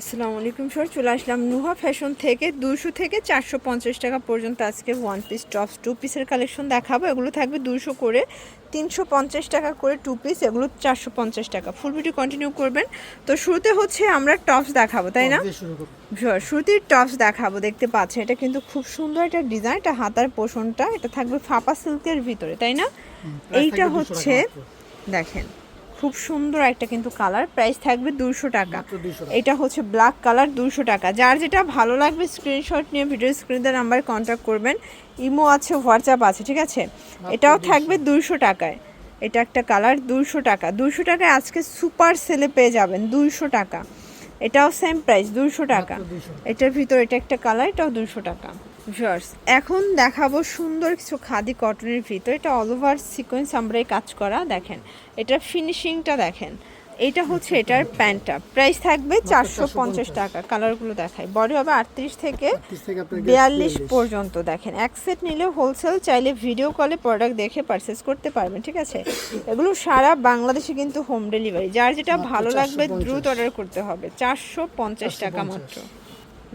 আসসালামু আলাইকুম স্যার চলে আসলাম নুহা ফ্যাশন থেকে দুশো থেকে চারশো পঞ্চাশ টাকা পর্যন্ত আজকে ওয়ান পিস টপস টু পিসের কালেকশন দেখাবো। এগুলো থাকবে দুশো করে তিনশো পঞ্চাশ টাকা করে টু পিস এগুলো চারশো পঞ্চাশ টাকা। ফুল ভিডিও কন্টিনিউ করবেন। তো শুরুতে হচ্ছে আমরা টপস দেখাবো তাই না? দিয়ে শুরু শুরুতেই টপস দেখাবো দেখতে পাচ্ছেন। এটা কিন্তু খুব সুন্দর একটা ডিজাইন এটা হাতার পোষণটা এটা থাকবে ফাপা সিল্কের ভিতরে তাই না? এইটা হচ্ছে দেখেন খুব সুন্দর একটা কিন্তু কালার। প্রাইস থাকবে দুশো টাকা। মাত্র 200 টাকা। এটা হচ্ছে ব্ল্যাক কালার দুশো টাকা। যার যেটা ভালো লাগবে স্ক্রিনশট নিয়ে ভিডিও স্ক্রিনের নাম্বারে কন্ট্যাক্ট করবেন। ইমো আছে হোয়াটসঅ্যাপ আছে ঠিক আছে? এটাও থাকবে দুশো টাকায়। এটা একটা কালার দুশো টাকা। দুশো টাকায় আজকে সুপার সেলে পেয়ে যাবেন দুইশো টাকা। এটাও সেম প্রাইস দুশো টাকা। এটার ভিতর এটা একটা কালার এটাও দুশো টাকা। ভিউয়ার্স এখন দেখাবো সুন্দর কিছু খাদি কটনের ভিতর। এটা অল ওভার সিকোয়েন্স আমরা কাজ করা দেখেন। এটার ফিনিশিংটা দেখেন। এটা হচ্ছে এটার প্যান্টটা প্রাইস থাকবে চারশো পঞ্চাশ টাকা। কালারগুলো দেখায় বডি হবে আটত্রিশ থেকে 38 থেকে আপনার বিয়াল্লিশ পর্যন্ত দেখেন। এক সেট নিলে হোলসেল চাইলে ভিডিও কলে প্রোডাক্ট দেখে পারচেস করতে পারবেন ঠিক আছে? এগুলো সারা বাংলাদেশে কিন্তু হোম ডেলিভারি যার যেটা ভালো লাগবে 450 দ্রুত অর্ডার করতে হবে। চারশো পঞ্চাশ টাকা মাত্র।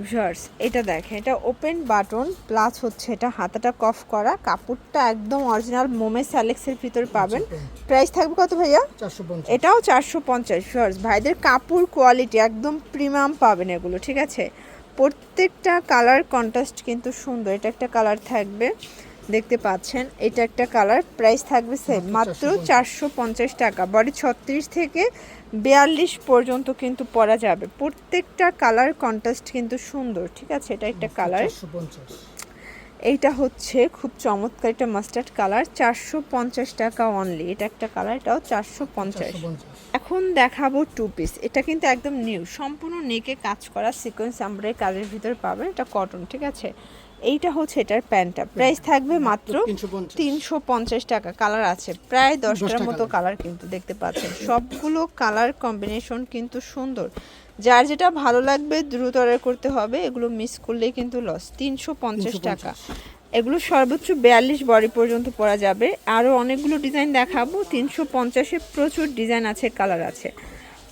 ভিউয়ার্স এটা দেখেন এটা ওপেন বাটন প্লাস হচ্ছে এটা হাতাটা কফ করা কাপড়টা একদম অরিজিনাল মোমে স্যালেক্সের ভিতর পাবেন। প্রাইস থাকবে কত ভাইয়া? 450 এটাও চারশো পঞ্চাশ। ভিউয়ার্স ভাইদের কাপড় কোয়ালিটি একদম প্রিমিয়াম পাবেন এগুলো ঠিক আছে? প্রত্যেকটা কালার কন্ট্রাস্ট কিন্তু সুন্দর এটা একটা কালার থাকবে। দেখতে পাচ্ছেন এটা একটা কালার প্রাইস থাকবে সেম মাত্র চারশো পঞ্চাশ টাকা। বডি ছত্রিশ থেকে বিয়াল্লিশ পর্যন্ত কিন্তু পরা যাবে। প্রত্যেকটা কালার কন্ট্রাস্ট কিন্তু সুন্দর ঠিক আছে? এটা একটা কালার। এইটা হচ্ছে খুব চমৎকার একটা মাস্টার্ড কালার চারশো পঞ্চাশ টাকা অনলি এটা একটা কালার এটাও চারশো পঞ্চাশ। এখন দেখাবো টু পিস এটা কিন্তু একদম নিউ সম্পূর্ণ নেকে কাজ করা সিকোয়েন্স আমরা এই কালের ভিতরে পাবেন। এটা কটন ঠিক আছে? এইটা হচ্ছে এটার প্যান্টটা। প্রাইস থাকবে মাত্র তিনশো পঞ্চাশ। টাকা। কালার আছে। প্রায় দশটার মতো কালার কিন্তু দেখতে পাচ্ছেন। সবগুলো কালার কম্বিনেশন কিন্তু সুন্দর। যার যেটা ভালো লাগবে দ্রুত অর্ডার করতে হবে। এগুলো মিস করলেই কিন্তু লস। তিনশো পঞ্চাশ টাকা। এগুলো সর্বোচ্চ বিয়াল্লিশ বডি পর্যন্ত পরা যাবে। আরও অনেকগুলো ডিজাইন দেখাবো। তিনশো পঞ্চাশে প্রচুর ডিজাইন আছে কালার আছে।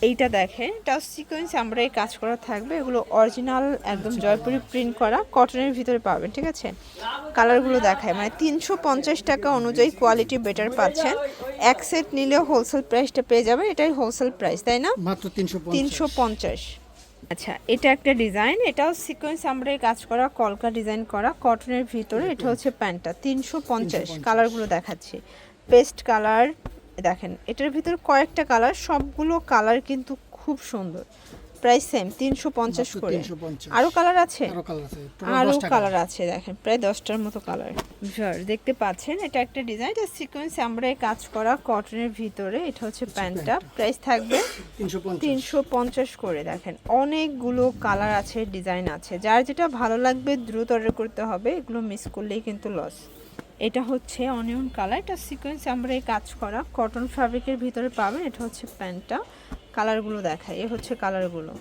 এইটা দেখেন। এটা সিকোয়েন্স আমরা এই কাজ করা থাকবে। এগুলো অরিজিনাল একদম জয়পুরি প্রিন্ট করা। কটনের ভিতরে পাবেন ঠিক আছে? কালারগুলো দেখায়। মানে তিনশো পঞ্চাশ টাকা অনুযায়ী কোয়ালিটি বেটার পাচ্ছেন। এক সেট নিলে হোলসেল প্রাইসটা পেয়ে যাবেন। এটাই হোলসেল প্রাইস তাই না? মাত্র 350 তিনশো পঞ্চাশ। আচ্ছা এটা একটা ডিজাইন এটাও সিকোয়েন্স আমরা কাজ করা কলকা ডিজাইন করা কটনের ভিতরে। এটা হচ্ছে প্যান্টটা তিনশো পঞ্চাশ। কালারগুলো দেখাচ্ছি। পেস্ট কালার দেখেন এটার ভিতর কয়েকটা কালার সবগুলো কালার কিন্তু খুব সুন্দর। প্রাইস সেম তিনশো পঞ্চাশ করে। 350 আরও কালার আছে? আরও কালার আছে টোটাল আরও কালার আছে দেখেন প্রায় দশটার মতো কালার ভিউয়ার দেখতে পাচ্ছেন এটা একটা ডিজাইন এটা সিকোয়েন্স আমরা কাজ করা কটনের ভিতরে এটা হচ্ছে প্যান্টটা। প্রাইস থাকবে 350 তিনশো পঞ্চাশ করে দেখেন অনেকগুলো কালার আছে ডিজাইন আছে। যার যেটা ভালো লাগবে দ্রুত অর্ডার করতে হবে এগুলো মিস করলেই কিন্তু লস এটা হচ্ছে অনিয়ন কালার এটা সিকোয়েন্স আমরা এই কাজ করা। কটন ফ্যাব্রিকের ভিতরে পাবেন এটা হচ্ছে প্যান্টটা। কালারগুলো দেখায় এ হচ্ছে কালারগুলো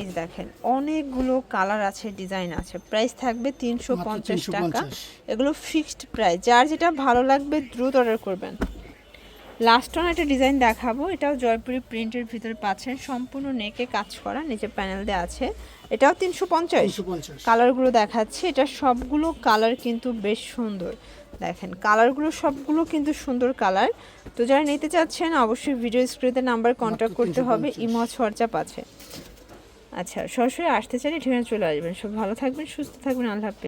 এই দেখেন অনেকগুলো কালার আছে ডিজাইন আছে। প্রাইস থাকবে তিনশো পঞ্চাশ টাকা। এগুলো ফিক্সড প্রাইস যার যেটা ভালো লাগবে দ্রুত অর্ডার করবেন। লাস্ট অন একটা ডিজাইন দেখাবো। এটাও জয়পুরি প্রিন্টের ভিতরে পাচ্ছেন। সম্পূর্ণ নেকে কাজ করা নিচে প্যানেল দেওয়া আছে। এটাও তিনশো পঞ্চাশ। কালারগুলো দেখাচ্ছি। এটা সবগুলো কালার কিন্তু বেশ সুন্দর। দেখেন কালারগুলো সবগুলো কিন্তু সুন্দর কালার তো যারা নিতে চাচ্ছেন অবশ্যই ভিডিও স্ক্রিনে নাম্বার কন্ট্যাক্ট করতে হবে। 350 ইমো হোয়াটসঅ্যাপ আছে। আচ্ছা সরাসরি আসতে চাইলে ঠিকানা চলে আসবেন। সব ভালো থাকবেন সুস্থ থাকবেন। আল্লাহ হাফেজ।